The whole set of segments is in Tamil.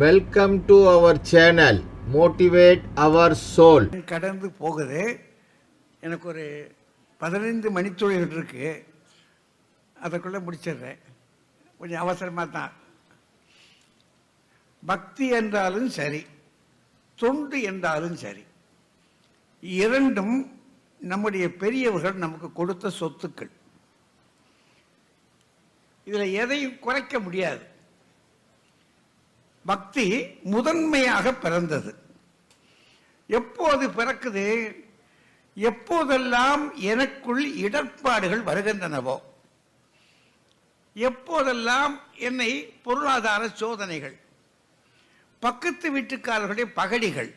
Welcome to our channel motivate our soul கடந்து போகுது. எனக்கு ஒரு பதினைந்து மணித்துளிகள் இருக்கு. அதற்குள்ள முடிச்சிடுறேன். கொஞ்சம் அவசரமாக தான். பக்தி என்றாலும் சரி தொண்டு என்றாலும் சரி இரண்டும் நம்முடைய பெரியவர்கள் நமக்கு கொடுத்த சொத்துக்கள். இதில் எதையும் குறைக்க முடியாது. பக்தி முதன்மையாக பிறந்தது. எப்போது பிறக்குது? எப்போதெல்லாம் எனக்குள் இடர்பாடுகள் வருகின்றனவோ? எப்போதெல்லாம் என்னை பொருளாதார சோதனைகள் பக்கத்து வீட்டுக்காரர்களுடைய பகடிகள்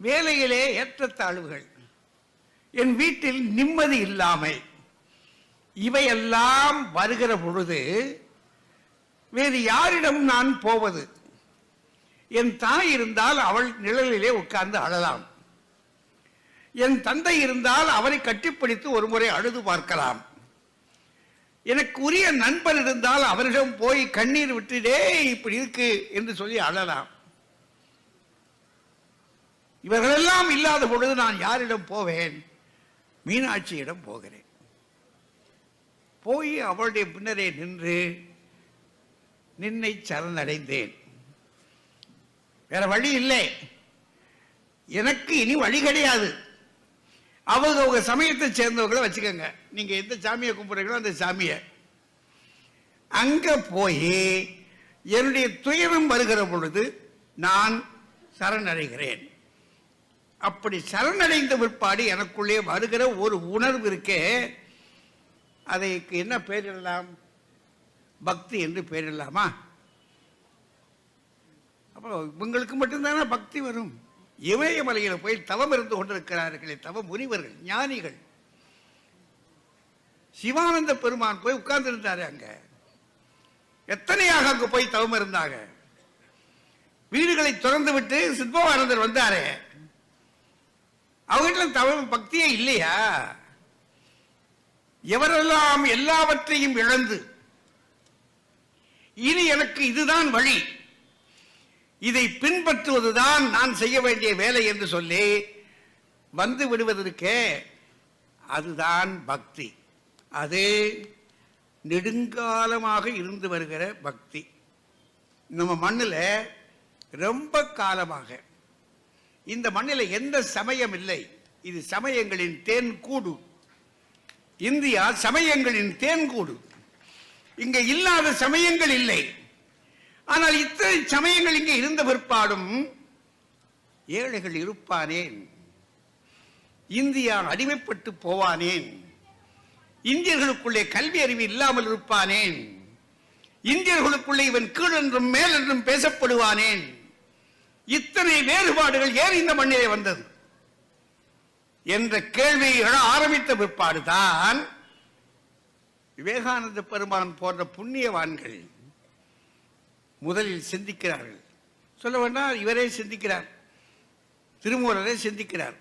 வேலையிலே ஏற்றத்தாழ்வுகள் என் வீட்டில் நிம்மதி இல்லாமை இவையெல்லாம் வருகிற பொழுது வேறு யாரிடம் நான் போவது. என் தாய் இருந்தால் அவள் நிழலிலே உட்கார்ந்து அழலாம். என் தந்தை இருந்தால் அவரை கட்டிப்பிடித்து ஒரு முறை அழுது பார்க்கலாம். எனக்கு உரிய நண்பர் இருந்தால் அவரிடம் போய் கண்ணீர் விட்டுடே இப்படி இருக்கு என்று சொல்லி அழலாம். இவர்களெல்லாம் இல்லாத பொழுது நான் யாரிடம் போவேன்? மீனாட்சியிடம் போகிறேன். போய் அவளுடைய பின்னரே நின்று நின்னை சரணடைந்தேன். வேற வழி இல்லை. எனக்கு இனி வழி கிடையாது. அவங்க அவங்க சமயத்தை சேர்ந்தவங்களை வச்சுக்கோங்க. நீங்க எந்த சாமியை கும்பிடுறீங்களோ அந்த சாமியை. அங்க போய் என்னுடைய துயரம் வருகிற பொழுது நான் சரணடைகிறேன். அப்படி சரணடைந்த பிற்பாடு எனக்குள்ளே வருகிற ஒரு உணர்வு இருக்கே. அதைக்கு என்ன பெயரிடலாம்? பக்தி என்று பெயரிடலாமா? அப்போ இவங்களுக்கு மட்டும்தானே பக்தி வரும்? இமயமலையில் போய் தவம் இருந்து கொண்டிருக்கிறார்களே தவ முனிவர்கள் ஞானிகள். சிவானந்த பெருமான் போய் உட்கார்ந்து இருந்தாரு அங்க எத்தனையாக அங்கு போய் தவம் இருந்தாங்க? வீடுகளை திறந்து விட்டு சித்பவானந்தர் வந்தாரே. அவங்க தவம் பக்தியே இல்லையா? எவரெல்லாம் எல்லாவற்றையும் இழந்து இனி எனக்கு இதுதான் வழி. இதை பின்பற்றுவதுதான் நான் செய்ய வேண்டிய வேலை என்று சொல்லி வந்து விடுவதற்கே அதுதான் பக்தி. அது நெடுங்காலமாக இருந்து வருகிற பக்தி. நம்ம மண்ணில் ரொம்ப காலமாக. இந்த மண்ணில் எந்த சமயம் இல்லை. இது சமயங்களின் தேன் கூடு. இந்தியா சமயங்களின் தேன் கூடு. இங்க இல்லாத சமயங்கள் இல்லை. ஆனால் இத்தனை சமயங்கள் இங்கே இருந்த பிற்பாடும் ஏழைகள் இருப்பானேன். இந்தியா அடிமைப்பட்டு போவானேன். இந்தியர்களுக்குள்ளே கல்வி அறிவு இல்லாமல் இருப்பானேன். இந்தியர்களுக்குள்ளே இவன் கீழ் என்றும் மேல் என்றும் பேசப்படுவானேன். இத்தனை வேறுபாடுகள் ஏன் இந்த மண்ணிலே வந்தது? என்ற கேள்வியை எழ ஆரம்பித்த பிற்பாடுதான் விவேகானந்த பெருமான் போன்ற புண்ணியவான்கள் முதலில் சிந்திக்கிறார்கள். சொல்ல வேண்டாம் இவரே சிந்திக்கிறார். திருமூலரே சிந்திக்கிறார்.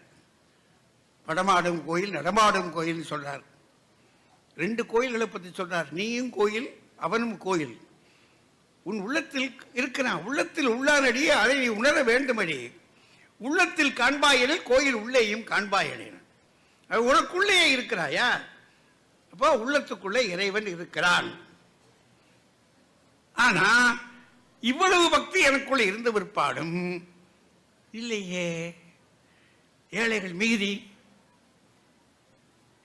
படமாடும் கோயில் நடமாடும் கோயில் சொல்றார். ரெண்டு கோயில்களை பற்றி சொல்றார். நீயும் கோயில் அவனும் கோயில். உன் உள்ளத்தில் இருக்கிறான். உள்ளத்தில் உள்ளானடியே அதை நீ உணர வேண்டுமடி. உள்ளத்தில் காண்பாயனில் கோயில் உள்ளேயும் காண்பாயனேன் உனக்குள்ளேயே இருக்கிறாயா? அப்போ உள்ளத்துக்குள்ளே இறைவன் இருக்கிறான். ஆனா இவ்வளவு பக்தி எனக்குள்ள இருந்த பிற்பாடும் இல்லையே. ஏழைகள் மீதி.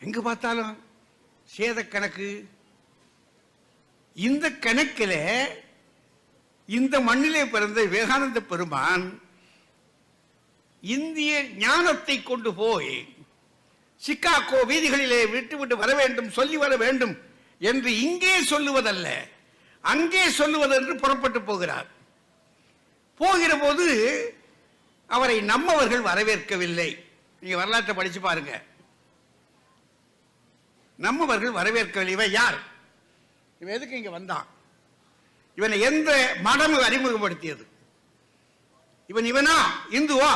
எங்க பார்த்தாலும் சேத கணக்கு. இந்த கணக்கில் இந்த மண்ணிலே பிறந்த விவேகானந்த பெருமான் இந்திய ஞானத்தை கொண்டு போய் சிக்காகோ வீதிகளிலே விட்டுவிட்டு வர வேண்டும் சொல்லி வர வேண்டும் என்று இங்கே சொல்லுவதல்ல. அங்கே சொல்லுவது என்று புறப்பட்டு போகிறார். போகிற போது அவரை நம்மவர்கள் வரவேற்கவில்லை. நீங்க வரலாற்றை படிச்சு பாருங்க. நம்மவர்கள் வரவேற்கவில்லை. இவன் யார்? இவன் எதுக்கு இங்க வந்தான்? இவனை எந்த மடம் அறிமுகப்படுத்தியது? இவன் இவனா? இந்துவா?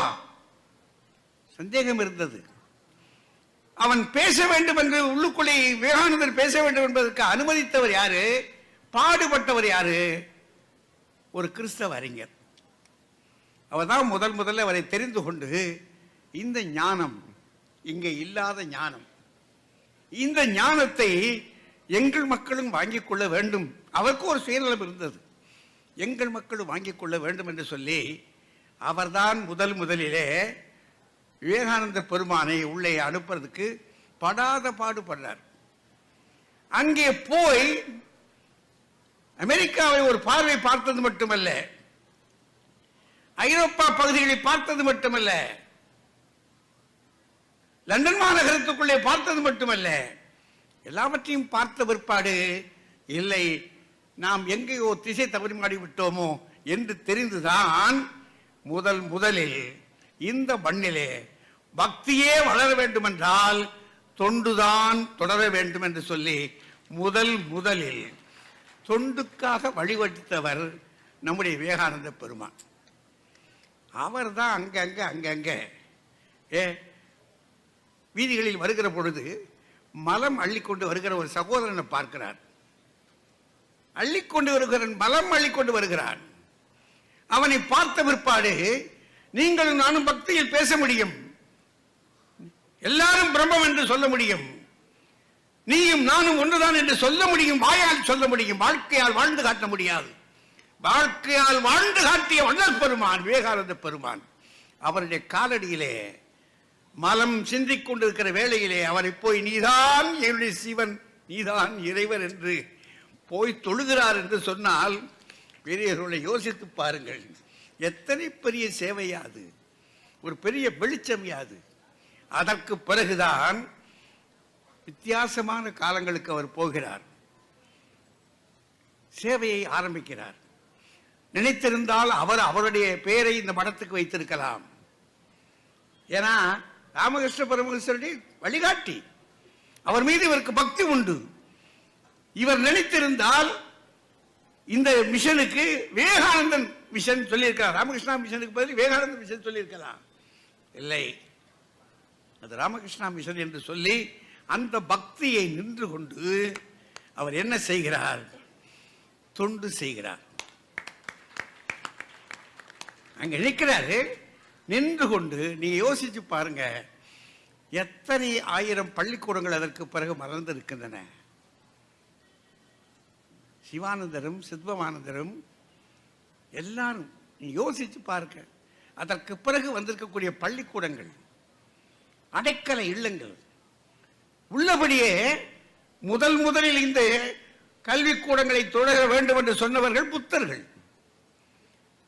சந்தேகம் இருந்தது. அவன் பேச வேண்டும் என்று உள்ளுக்குள்ளே விவேகானந்தர் பேச வேண்டும் என்பதற்கு அனுமதித்தவர் யாரு? பாடுபட்டவர் யாரு? ஒரு கிறிஸ்தவ அறிஞர். அவர் தான் முதல் முதல்ல அவரை தெரிந்து கொண்டு இந்த ஞானம் இங்கே இல்லாத ஞானம். இந்த ஞானத்தை எங்கள் மக்களும் வாங்கிக் கொள்ள வேண்டும். அவருக்கு ஒரு சுயநலம் இருந்தது. எங்கள் மக்களும் வாங்கிக் கொள்ள வேண்டும் என்று சொல்லி அவர்தான் முதல் முதலிலே விவேகானந்த பெருமானை உள்ளே அனுப்புறதுக்கு படாத பாடுபடுறார். அங்கே போய் அமெரிக்காவை ஒரு பார்வை பார்த்தது மட்டுமல்ல ஐரோப்பா பகுதிகளை பார்த்தது மட்டுமல்ல லண்டன் மாநகரத்துக்குள்ளே பார்த்தது மட்டுமல்ல எல்லாவற்றையும் பார்த்த பிற்பாடு இல்லை நாம் எங்கேயோ திசை தவறி விட்டோமோ என்று தெரிந்துதான் முதல் முதலில் இந்த மண்ணிலே பக்தியே வளர வேண்டுமென்றால் தொண்டுதான் தொடர வேண்டும் என்று சொல்லி முதல் முதலில் தொண்டுக்காக வழிவகுத்தவர் நம்முடைய விவேகானந்த பெருமான். அவர் தான் அங்கங்க அங்கங்க ஏ வீதிகளில் வருகிற பொழுது மலம் அள்ளிக்கொண்டு வருகிற ஒரு சகோதரனை பார்க்கிறார். அள்ளிக்கொண்டு வருகிறன் மலம் அள்ளிக்கொண்டு வருகிறான். அவனை பார்த்த பிற்பாடு நீங்களும் நானும் பக்தியில் பேச முடியும். எல்லாரும் பிரம்மம் என்று சொல்ல முடியும். நீயும் நானும் ஒன்றுதான் என்று சொல்ல முடியும். வாயால் சொல்ல முடியும். வாழ்க்கையால் வாழ்ந்து காட்ட முடியாது. வாழ்க்கையால் வாழ்ந்து காட்டிய வள்ளல் பெருமான் விவேகானந்த பெருமான். அவருடைய காலடியிலே மலம் சிந்திக் கொண்டிருக்கிற வேளையிலே அவரை போய் நீதான் என்னுடைய சிவன் நீதான் இறைவர் என்று போய் தொழுகிறார் என்று சொன்னால் பெரியவர்களை யோசித்து பாருங்கள். எத்தனை பெரிய சேவையாது ஒரு பெரிய வெளிச்சம் யாது? அதற்கு பிறகுதான் வித்தியாசமான காலங்களுக்கு அவர் போகிறார். சேவையை ஆரம்பிக்கிறார். நினைத்திருந்தால் அவர் அவருடைய பெயரை இந்த மடத்துக்கு வைத்திருக்கலாம். ஏன்னா ராமகிருஷ்ண பரமகிருஷ்ணருடைய வழிகாட்டி. அவர் மீது இவருக்கு பக்தி உண்டு. இவர் நினைத்திருந்தால் இந்த மிஷனுக்கு விவேகானந்தன் மிஷன் சொல்லியிருக்கலாம் ராமகிருஷ்ணா மிஷனுக்கு பதில் வேகானந்தன் மிஷன் சொல்லியிருக்கலாம். இல்லை. அது ராமகிருஷ்ணா மிஷன் என்று சொல்லி அந்த பக்தியை நின்று கொண்டு அவர் என்ன செய்கிறார்? தொண்டு செய்கிறார். அங்க நிற்கிறாரு. நின்று கொண்டு நீங்க யோசிச்சு பாருங்க எத்தனை ஆயிரம் பள்ளிக்கூடங்கள் அதற்கு பிறகு மறந்திருக்கின்றன? சிவானந்தரும் சித்பவானந்தரும் எல்லாரும் நீ யோசிச்சு பாருங்க. அதற்கு பிறகு வந்திருக்கக்கூடிய பள்ளிக்கூடங்கள் அடைக்கல இல்லங்கள். உள்ளபடியே முதல் முதலில் இந்த கல்விக்கூடங்களை தொடர வேண்டும் என்று சொன்னவர்கள் புத்தர்கள்.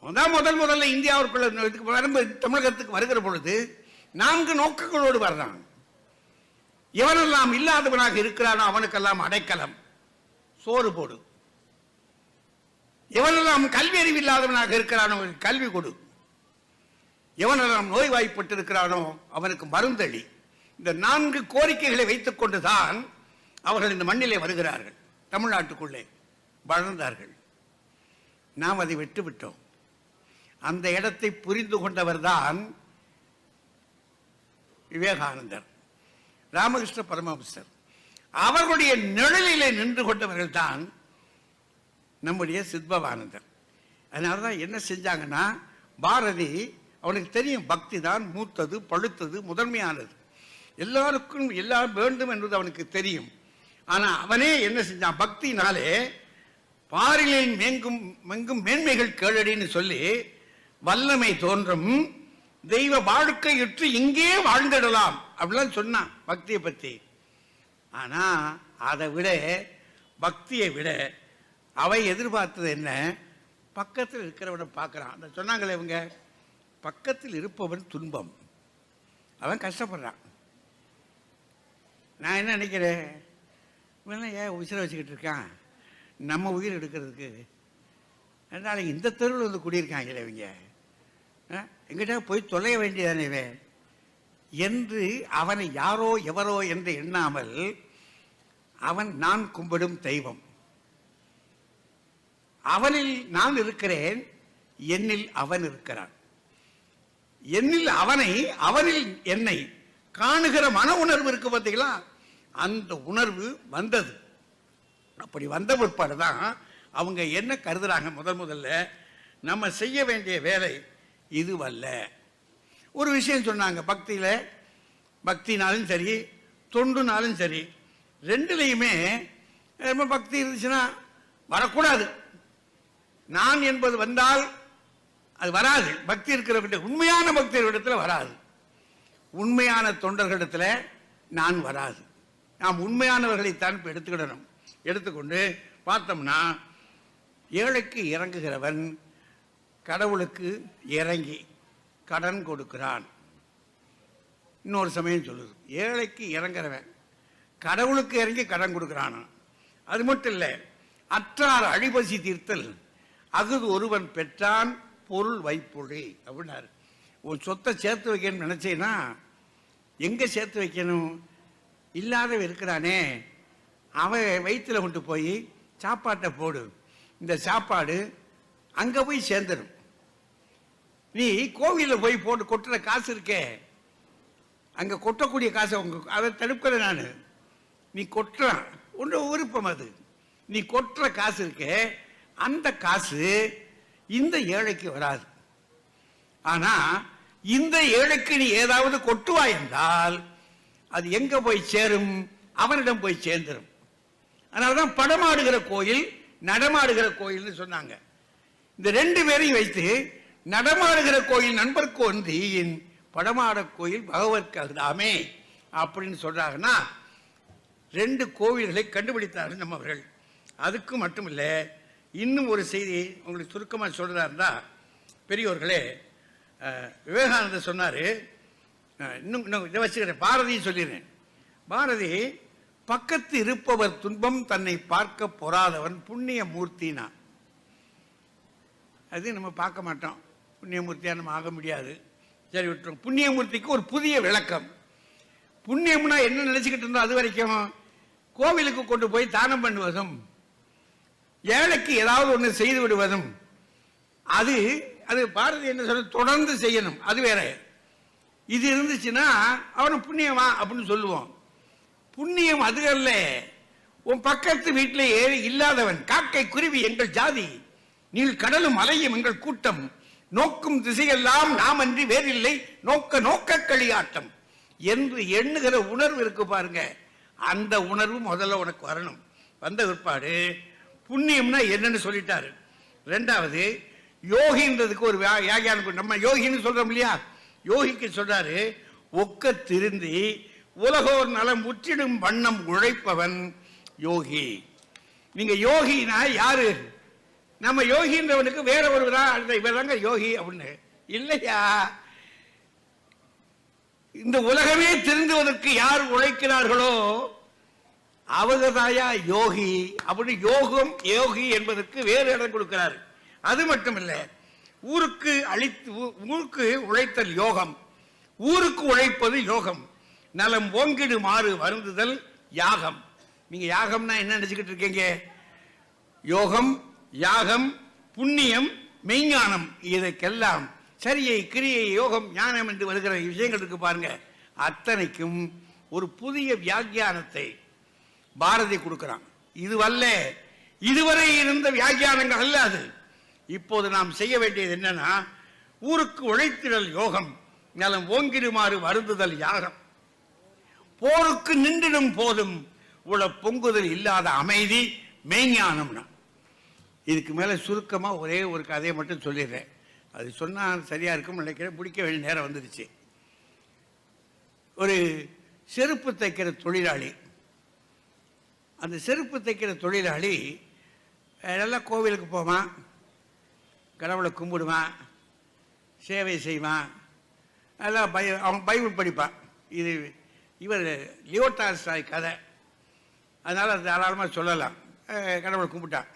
அதான் முதல் முதல்ல இந்தியாவிற்குள்ள வரும்போது தமிழகத்துக்கு வருகிற பொழுது நான்கு நோக்கங்களோடு வர்றான். எவனெல்லாம் இல்லாதவனாக இருக்கிறானோ அவனுக்கெல்லாம் அடைக்கலம். சோறு போடு. எவனெல்லாம் கல்வி அறிவு இல்லாதவனாக இருக்கிறானோ கல்வி கொடு. எவனெல்லாம் நோய்வாய்ப்பட்டிருக்கிறானோ அவனுக்கு மருந்தளி இந்த நான்கு கோரிக்கைகளை வைத்துக் கொண்டுதான் அவர்கள் இந்த மண்ணிலே வருகிறார்கள். தமிழ்நாட்டுக்குள்ளே வளர்ந்தார்கள். நாம் அதை விட்டுவிட்டோம் அந்த இடத்தை புரிந்து கொண்டவர்தான் விவேகானந்தர் ராமகிருஷ்ண பரமஹம்சர். அவர்களுடைய நிழலிலே நின்று கொண்டவர்கள் தான் நம்முடைய சித்பவானந்தர். அதனால தான் என்ன செஞ்சாங்கன்னா பாரதி அவனுக்கு தெரியும் பக்தி தான் மூத்தது பழுத்தது முதன்மையானது. எல்லாருக்கும் எல்லாம் வேண்டும் என்பது அவனுக்கு தெரியும். ஆனால் அவனே என்ன செஞ்சான்? பக்தினாலே பாரிலின் மேங்கும் மெங்கும் மேன்மைகள் கேளடின்னு சொல்லி வல்லமை தோன்றும் தெய்வ வாழ்க்கையுற்று இங்கே வாழ்ந்திடலாம் அப்படிலாம் சொன்னான் பக்தியை பற்றி. ஆனால் அதை விட பக்தியை விட அவை எதிர்பார்த்தது என்ன? பக்கத்தில் இருக்கிறவனை பார்க்குறான். அந்த சொன்னாங்களே இவங்க? பக்கத்தில் இருப்பவன் துன்பம். அவன் கஷ்டப்படுறான். நான் என்ன நினைக்கிறேன்? இவன் ஏன் உசிரை வச்சுக்கிட்டு இருக்கான்? நம்ம உயிர் எடுக்கிறதுக்கு. அதனால் இந்த தெருவில் வந்து குடியிருக்காங்களே இவங்க. ஆ? எங்கிட்ட போய் தொலைய வேண்டியதானே இவன்? என்று அவனை யாரோ எவரோ என்று எண்ணாமல் அவன் நான் கும்பிடும் தெய்வம். அவனில் நான் இருக்கிறேன். என்னில் அவன் இருக்கிறான். என்னில் அவனை அவனில் என்னை காணுகிற மன உணர்வு இருக்கு பார்த்தீங்களா? அந்த உணர்வு வந்தது. அப்படி வந்த பிற்பாடு தான் அவங்க என்ன கருதுறாங்க? முதல் முதல்ல நம்ம செய்ய வேண்டிய வேலை இதுவல்ல. ஒரு விஷயம் சொன்னாங்க பக்தியில். பக்தினாலும் சரி தொண்டுனாலும் சரி ரெண்டுலேயுமே ரொம்ப பக்தி இருந்துச்சுன்னா வரக்கூடாது. நான் என்பது வந்தால் அது வராது. பக்தி இருக்கிறவர்கிட்ட உண்மையான பக்தர்களிடத்தில் வராது. உண்மையான தொண்டர்களிடத்தில் நான் வராது. நாம் உண்மையானவர்களைத்தான் இப்போ எடுத்துக்கிடணும். எடுத்துக்கொண்டு பார்த்தோம்னா ஏழைக்கு இறங்குகிறவன் கடவுளுக்கு இறங்கி கடன் கொடுக்கிறான். இன்னொரு சமயம் சொல்லுது. ஏழைக்கு இறங்குறவன் கடவுளுக்கு இறங்கி கடன் கொடுக்குறான். அது மட்டும் இல்லை அற்றார் அழிபசி தீர்த்தல் அகுது ஒருவன் பெற்றான் பொருள் வைப்பொழி அப்படின்னாரு. உன் சொத்தை சேர்த்து வைக்கணும்னு நினச்சேன்னா எங்கே சேர்த்து வைக்கணும்? இல்லாதவன் இருக்கிறானே. அவன் வயிற்றுல கொண்டு போய் சாப்பாட்டை போடு. இந்த சாப்பாடு அங்கே போய் சேர்ந்துடும் நீ கோவிலில் போய் போட்டு கொட்டுற காசு இருக்கே. அங்கே கொட்டக்கூடிய காசை உங்க அதை தடுக்கிறேன் நான். நீ கொட்டுறான். உன்னோட விருப்பம் அது. நீ கொட்டுற காசு இருக்கே. அந்த காசு இந்த ஏழைக்கு வராது. ஆனா இந்த ஏழைக்கு நீ ஏதாவது கொட்டுவாய் என்றால் அது எங்க போய் சேரும்? அவனிடம் போய் சேர்ந்துடும் அதனாலதான் படமாடுகிற கோயில் நடமாடுகிற கோயில்னு சொன்னாங்க. இந்த ரெண்டு பேரையும் வைத்து நடமாடுகிற கோயில் நண்பர்க்கு ஒன்றியின் படமாட கோயில் பகவத்க்கு அப்படின்னு சொல்றாங்கன்னா ரெண்டு கோவில்களை கண்டுபிடித்தார்கள் நம்மவர்கள். அதுக்கு மட்டும் இல்லை இன்னும் ஒரு செய்தி உங்களுக்கு சுருக்கமாக சொல்கிறதா இருந்தால் பெரியோர்களே விவேகானந்தர் சொன்னார் இன்னும் இன்னும் இதை வச்சுக்கிறேன் பாரதியும் சொல்லிடுறேன். பாரதி பக்கத்து இருப்பவர் துன்பம் தன்னை பார்க்க பொறாதவன் புண்ணிய மூர்த்தினா அது நம்ம பார்க்க மாட்டோம். புண்ணியமூர்த்தியாக நம்ம ஆக முடியாது. சரி விட்டுரும் புண்ணியமூர்த்திக்கு ஒரு புதிய விளக்கம். புண்ணியம்னா என்ன நினச்சிக்கிட்டு இருந்தோம் அது வரைக்கும் கோவிலுக்கு கொண்டு போய் தானம் பண்ணுவதும் ஏழைக்கு ஏதாவது ஒன்று செய்து விடுவதும் அது அது பாரதி என்ன சொல்ற தொடர்ந்து செய்யணும். அது வேற. இது இருந்துச்சுன்னா அவனை புண்ணியமா அப்படின்னு சொல்லுவோம். புண்ணியம் அது அல்ல. உன் பக்கத்து வீட்டில் ஏறி இல்லாதவன் காக்கை குருவி எங்கள் ஜாதி நீள் கடலும் அலையும் எங்கள் கூட்டம் நோக்கும் திசையெல்லாம் நாம் அன்றி வேறில்லை நோக்க நோக்க களியாட்டம். என்று எண்ணுகிற உணர்வு இருக்கு பாருங்க. அந்த உணர்வு முதல்ல உனக்கு வரணும். வந்த பிற்பாடு புண்ணியம்னா என்னன்னு சொல்லிட்டாரு. ரெண்டாவது யோகின்றதுக்கு ஒரு வியா- நம்ம யோகின்னு சொல்றோம் இல்லையா? யோகிக்கு சொல்றாரு ஒக்க திருந்தி உலகோர் நலம் முற்றிடும் வண்ணம் உழைப்பவன் யோகி. நீங்க யோகினா யாரு? நம்ம யோகின்றவனுக்கு வேற ஒருவரா அந்த இவர்தாங்க யோகி அப்படின்னு. இல்லையா? இந்த உலகமே திருந்துவதற்கு யார் உழைக்கிறார்களோ அவகதாயா யோகி அப்படி யோகம் யோகி என்பதற்கு வேறு இடம் கொடுக்கிறார். அது மட்டுமில்ல ஊருக்கு அழித்து ஊ- ஊருக்கு உழைத்தல் யோகம். ஊருக்கு உழைப்பது யோகம். நலம் ஓங்கிடு மாறு வருந்துதல் யாகம். நீங்க யாகம்னா என்ன நினைச்சுக்கிட்டு இருக்கீங்க? யோகம் யாகம் புண்ணியம் மெய்ஞானம் இதற்கெல்லாம் சரியை கிரியை யோகம் ஞானம் என்று வருகிற விஷயங்கள் இருக்கு பாருங்க. அத்தனைக்கும் ஒரு புதிய வியாக்கியானத்தை பாரதி கொடுக்கிறான். இதுவல்ல இதுவரை இருந்த வியாக்கியானங்கள் அல்ல அது. இப்போது நாம் செய்ய வேண்டியது என்னன்னா ஊருக்கு உழைத்திடல் யோகம் நலம் ஓங்கிடுமாறு வருந்துதல் யாகம். போருக்கு நின்றிடும் போதும் உள்ள பொங்குதல் இல்லாத அமைதி மெய்ஞானம்னா. இதுக்கு மேலே சுருக்கமாக ஒரே ஒரு கதையை மட்டும் சொல்லிடுறேன். அது சொன்னால் சரியாக இருக்கும் நினைக்கிறேன். பிடிக்க வேண்டிய நேரம் வந்துடுச்சு ஒரு செருப்பு தைக்கிற தொழிலாளி அந்த செருப்பு தைக்கிற தொழிலாளி நல்லா கோவிலுக்கு போவான் கடவுளை கும்பிடுவான் சேவை செய்வான் நல்லா பை அவன் பைபிள் படிப்பான். இது இவர் லியோட்டாஸ்டாய் கதை. அதனால் அது தாராளமாக சொல்லலாம். கடவுளை கும்பிட்டான்.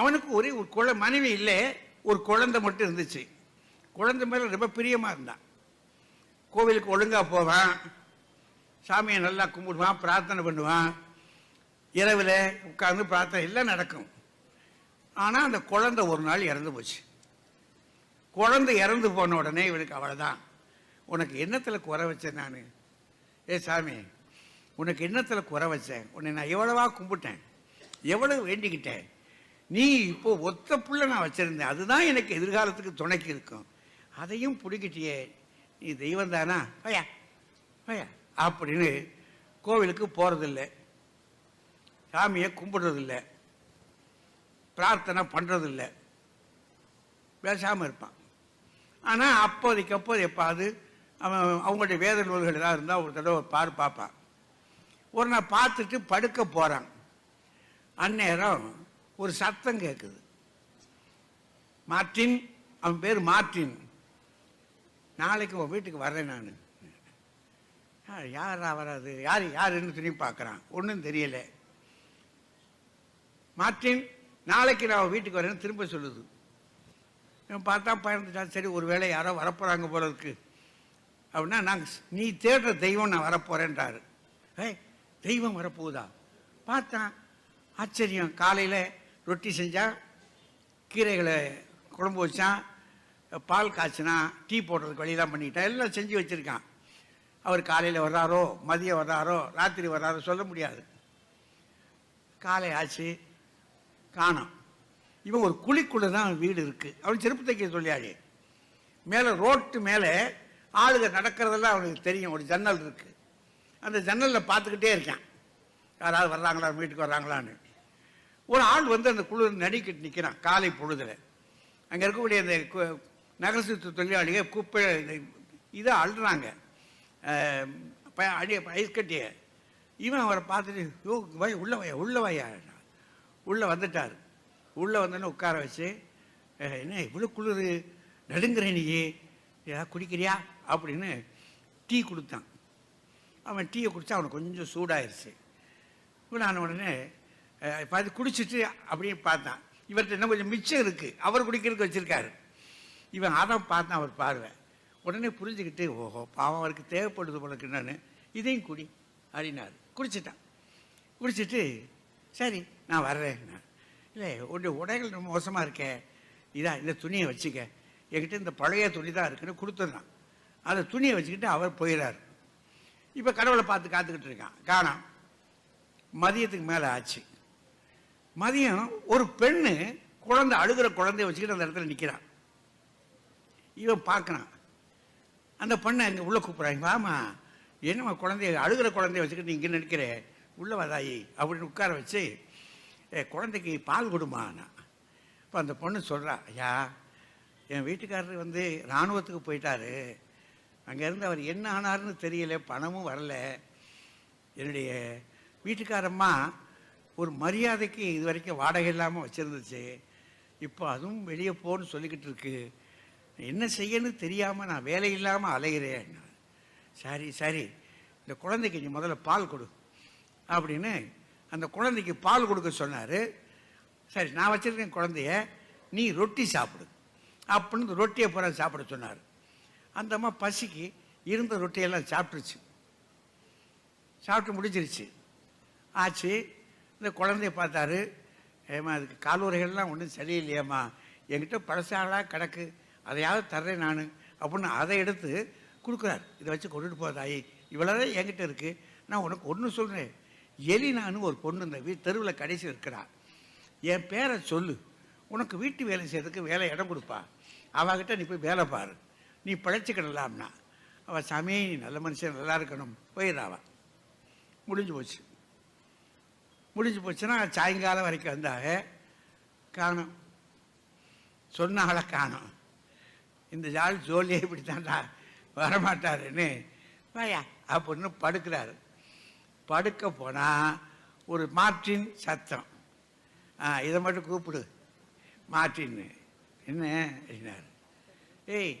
அவனுக்கு ஒரே ஒரு குழ மனைவி இல்லை ஒரு குழந்தை மட்டும் இருந்துச்சு. குழந்தை மேலே ரொம்ப பிரியமாக இருந்தான். கோவிலுக்கு ஒழுங்காக போவான். சாமியை நல்லா கும்பிடுவான் பிரார்த்தனை பண்ணுவான். இரவில் உட்கார்ந்து பிரார்த்தனை எல்லாம் நடக்கும். ஆனால் அந்த குழந்தை ஒரு நாள் இறந்து போச்சு. குழந்தை இறந்து போன உடனே இவனுக்கு அவ்வளோதான் உனக்கு என்னத்தில் குறை வச்சேன் நான்? ஏ சாமி உனக்கு என்னத்தில் குறை வச்சேன்? உன்னை நான் எவ்வளவா கும்பிட்டேன்? எவ்வளவு வேண்டிக்கிட்டேன்? நீ இப்போ ஒத்த புள்ள நான் வச்சுருந்தேன். அதுதான் எனக்கு எதிர்காலத்துக்கு துணைக்கு இருக்கும். அதையும் பிடிக்கிட்டியே. நீ தெய்வம் தானா? பையா பையா. அப்படின்னு கோவிலுக்கு போகிறதில்லை சாமியை கும்பிடுறதில்லை. பிரார்த்தனை பண்ணுறதில்லை பேசாமல் இருப்பான். ஆனால் அப்போதைக்கு அப்போது எப்பாவது அவன் அவங்களுடைய வேத நூல்கள் ஏதாவது இருந்தால் ஒரு தடவை பாரு பார்ப்பான். ஒரு நாள் பார்த்துட்டு படுக்க போகிறான் அந்நேரம் ஒரு சத்தம் கேட்குது மார்ட்டின் அவன் பேர் மார்ட்டின். நாளைக்கு உன் வீட்டுக்கு வர்றேன் நான். யாரா வராது? யார் யாருன்னு திரும்பி பார்க்குறான். ஒன்றும் தெரியல. மார்ட்டின் நாளைக்கு நான் வீட்டுக்கு வரேன்னு திரும்ப சொல்லுது. பார்த்தா பயந்துட்டான். சரி ஒரு வேளை யாரோ வரப்போகிறாங்க போல இருக்கு. அப்படின்னா நாங்கள் நீ தேடுற தெய்வம் நான் வரப்போகிறேன்றாரு ஏய் தெய்வம் வரப்போகுதா? பார்த்தான். ஆச்சரியம். காலையில் ரொட்டி செஞ்சால் கீரைகளை குழம்பு வச்சான் பால் காய்ச்சினா டீ போடுறதுக்கு வழியெல்லாம் பண்ணிக்கிட்டான் எல்லாம் செஞ்சு வச்சுருக்கான். அவர் காலையில் வர்றாரோ மதியம் வர்றாரோ ராத்திரி வர்றாரோ சொல்ல முடியாது. காலை ஆச்சு காணும். இவன் ஒரு குழிக்குள்ள தான் வீடு இருக்குது அவன் செருப்பு தைக்க சொல்லியாடி மேலே ரோட்டு மேலே ஆளுங்க நடக்கிறதெல்லாம் அவனுக்கு தெரியும். ஒரு ஜன்னல் இருக்குது அந்த ஜன்னலில் பார்த்துக்கிட்டே இருக்கான். யாராவது வர்றாங்களா வீட்டுக்கு வர்றாங்களான்னு. ஒரு ஆள் வந்து அந்த குளிர் நடிக்கிட்டு நிற்கிறான் காலை பொழுதுல. அங்கே இருக்கக்கூடிய அந்த கு- நகரசுத்து தொழிலாளிகள் குப்பை இதை அள்ளுறாங்க அடி ஐஸ் கட்டிய. இவன் அவரை பார்த்துட்டு யோ வய உள்ள வையா உள்ள வயா உள்ளே வந்துட்டார். உள்ளே வந்தோடனே உட்கார வச்சு என்ன இவ்வளோ குளிர்? நடுங்கிற நீ. ஏதாவது குடிக்கிறியா? அப்படின்னு டீ கொடுத்தான். அவன் டீயை குடித்தா அவனுக்கு கொஞ்சம் சூடாயிருச்சு. நான் உடனே பார்த்து குடிச்சிட்டு அப்படியே பார்த்தான். இவர்கிட்ட இன்னும் கொஞ்சம் மிச்சம் இருக்குது அவர் குடிக்கிறதுக்கு வச்சுருக்காரு. இவன் அதை பார்த்தான் அவர் பார்வை. உடனே புரிஞ்சுக்கிட்டு ஓஹோ பாவம் அவருக்கு தேவைப்படுது உனக்கு என்னன்னு. நான் இதையும் குடி அப்படின்னாரு குடிச்சிட்டான். குடிச்சிட்டு சரி நான் வர்றேன். இல்லை உன்னுடைய உடைகள் ரொம்ப மோசமாக இருக்கே. இதா இந்த துணியை வச்சுக்க. என்கிட்ட இந்த பழைய துணி தான் இருக்குன்னு கொடுத்துருந்தான் அந்த துணியை வச்சுக்கிட்டு அவர் போயிடாரு இப்போ கடவுளை பார்த்து காத்துக்கிட்டு இருக்கான். காணாம். மதியத்துக்கு மேலே ஆச்சு. மதியம் ஒரு பெண்ணு குழந்தை அழுகிற குழந்தைய வச்சுக்கிட்டு அந்த இடத்துல நிற்கிறான் இவன் பார்க்கலாம் அந்த பொண்ணை அங்கே உள்ளே கூப்பிட்றாங்க. வாமா என்னம்மா குழந்தைய அழுகிற குழந்தைய வச்சுக்கிட்டு இங்கே நிற்கிற உள்ள வதாயி அப்படின்னு உட்கார வச்சு ஏ குழந்தைக்கு பால் கொடுமா நான் இப்போ அந்த பொண்ணு சொல்கிறா ஐயா என் வீட்டுக்காரர் வந்து இராணுவத்துக்கு போயிட்டாரு. அங்கேருந்து அவர் என்ன ஆனாருன்னு தெரியல பணமும் வரல. என்னுடைய வீட்டுக்காரம்மா ஒரு மரியாதைக்கு இது வரைக்கும் வாடகை இல்லாமல் வச்சுருந்துச்சு. இப்போ அதுவும் வெளியே போன்னு சொல்லிக்கிட்டு இருக்குது என்ன செய்யணும் தெரியாமல் நான் வேலை இல்லாமல் அலைகிறேன் சரி சரி. இந்த குழந்தைக்கு நீ முதல்ல பால் கொடு. அப்படின்னு அந்த குழந்தைக்கு பால் கொடுக்க சொன்னார். சரி நான் வச்சுருக்கேன் குழந்தைய. நீ ரொட்டி சாப்பிடு. அப்படின்னு இந்த ரொட்டியை பூரா சாப்பிட சொன்னார். அந்த அம்மா பசிக்கு இருந்த ரொட்டியெல்லாம் சாப்பிட்டுருச்சு. சாப்பிட்டு முடிஞ்சிருச்சு. ஆச்சு. இந்த குழந்தைய பார்த்தாரு. ஏம்மா அதுக்கு காலுரைகள்லாம் ஒன்றும் சரியில்லையேம்மா. என்கிட்ட பழசாலாக கிடக்கு. அதையாவது தர்றேன் நான் அப்படின்னு அதை எடுத்து கொடுக்குறாரு. இதை வச்சு கொண்டுட்டு போதாயி இவ்வளோதான் என்கிட்ட இருக்குது நான் உனக்கு ஒன்று சொல்கிறேன் எலி நான் ஒரு பொண்ணு இந்த வீ தெருவில் கடைசி இருக்கிறா. என் பேரை சொல்லு. உனக்கு வீட்டு வேலை செய்யறதுக்கு வேலை இடம் கொடுப்பா. அவகிட்ட நீ போய் வேலை பாரு. நீ பிழைச்சிக்கிடலாம்னா. அவள் சாமி நல்ல மனுஷன் நல்லா இருக்கணும். போயிடுறாவா முடிஞ்சு போச்சு. முடிஞ்சு போச்சுன்னா சாயங்காலம் வரைக்கும் வந்தாக. காணும் சொன்னால காணும். இந்த ஜால் ஜோலியே இப்படி தாண்டா வரமாட்டாருன்னு. வாயா அப்படின்னு படுக்கிறாரு. படுக்க போனால் ஒரு மாற்றின் சத்தம். ஆ இதை மட்டும் கூப்பிடு. மாற்றின்னு என்ன? அப்படின்னாரு. ஏய்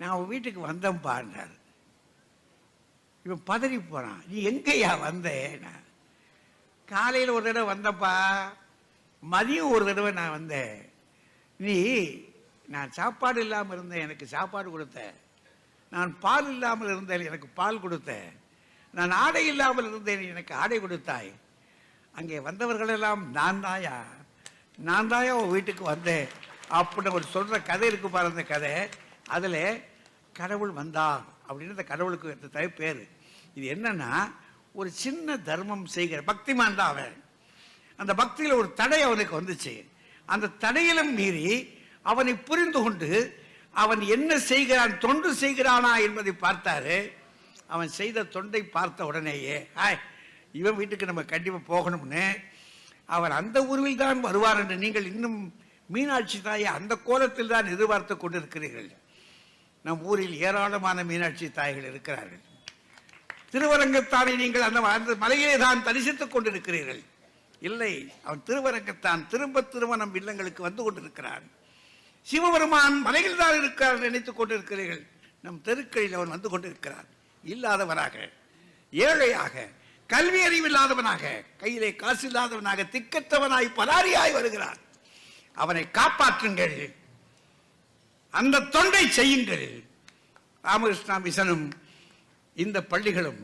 நான் உன் வீட்டுக்கு வந்தேன்ப்பான்றார் இவன் பதறி போகிறான் நீ எங்கேயா வந்தேன் காலையில் ஒரு தடவை வந்தப்பா மதியம் ஒரு தடவை நான் வந்தேன். நீ நான் சாப்பாடு இல்லாமல் இருந்தேன் எனக்கு சாப்பாடு கொடுத்த நான் பால் இல்லாமல் இருந்தேன் எனக்கு பால் கொடுத்த நான் ஆடை இல்லாமல் இருந்தேன் எனக்கு ஆடை கொடுத்தாய். அங்கே வந்தவர்களெல்லாம் நான் தாயா? நான் தாயா உன் வீட்டுக்கு வந்தேன். அப்படின்னு ஒரு சொல்கிற கதை இருக்கு பாரு அந்த கதை. அதில் கடவுள் வந்தா அப்படின்னு அந்த கடவுளுக்கு அந்த தய பேர். இது என்னன்னா ஒரு சின்ன தர்மம் செய்கிற பக்திமான் தான் அவன். அந்த பக்தியில் ஒரு தடை அவனுக்கு வந்துச்சு. அந்த தடையிலும் மீறி அவனை புரிந்து கொண்டு அவன் என்ன செய்கிறான் தொண்டு செய்கிறானா என்பதை பார்த்தாரு. அவன் செய்த தொண்டை பார்த்த உடனேயே ஆய் இவன் வீட்டுக்கு நம்ம கண்டிப்பாக போகணும்னு. அவர் அந்த ஊரில் தான் வருவார் என்று நீங்கள் இன்னும் மீனாட்சி தாயை அந்த கோலத்தில் தான் எதிர்பார்த்து கொண்டிருக்கிறீர்கள். நம் ஊரில் ஏராளமான மீனாட்சி தாய்கள் இருக்கிறார்கள். திருவரங்கத்தானை நீங்கள் அந்த அந்த மலையிலே தான் தரிசித்துக் கொண்டிருக்கிறீர்கள். இல்லை அவன் திருவரங்கத்தான் திரும்ப திரும்ப நம் இல்லங்களுக்கு வந்து கொண்டிருக்கிறான். சிவபெருமான் மலையில் தான் இருக்கிறார் நினைத்துக் கொண்டிருக்கிறீர்கள். நம் தெருக்களில் அவன் வந்து கொண்டிருக்கிறார். இல்லாதவனாக ஏழையாக கல்வி அறிவில்லாதவனாக கையிலே காசு இல்லாதவனாக திக்கற்றவனாய் பலாரியாய் வருகிறான் அவனை காப்பாற்றுங்கள். அந்த தொண்டை செய்யுங்கள். ராமகிருஷ்ணா மிஷனும் இந்த பள்ளிகளும்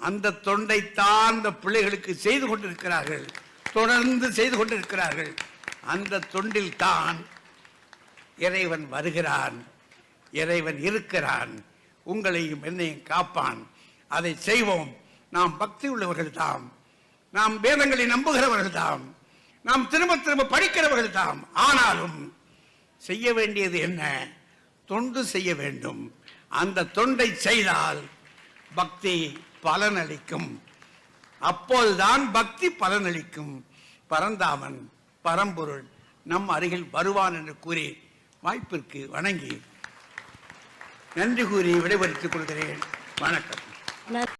அந்த தொண்டை தான் இந்த பிள்ளைகளுக்கு செய்து கொண்டிருக்கிறார்கள். தொடர்ந்து செய்து கொண்டிருக்கிறார்கள். அந்த தொண்டில் தான் இறைவன் வருகிறான் இறைவன் இருக்கிறான் உங்களையும் என்னையும் காப்பான். அதை செய்வோம். நாம் பக்தி உள்ளவர்கள் தாம் நாம் வேதங்களை நம்புகிறவர்கள் தாம் நாம் திரும்ப திரும்ப படிக்கிறவர்கள் தாம் ஆனாலும் செய்ய வேண்டியது என்ன? தொண்டு செய்ய வேண்டும். அந்த தொண்டை செய்தால் பக்தி பலனளிக்கும். அப்போதுதான் பக்தி பலனளிக்கும். பரந்தாமன் பரம்பொருள் நம் அருகில் வருவான் என்று கூறி வாய்ப்பிற்கு வணங்கி நன்றி கூறி விடைபெற்றுக் கொள்கிறேன். வணக்கம்.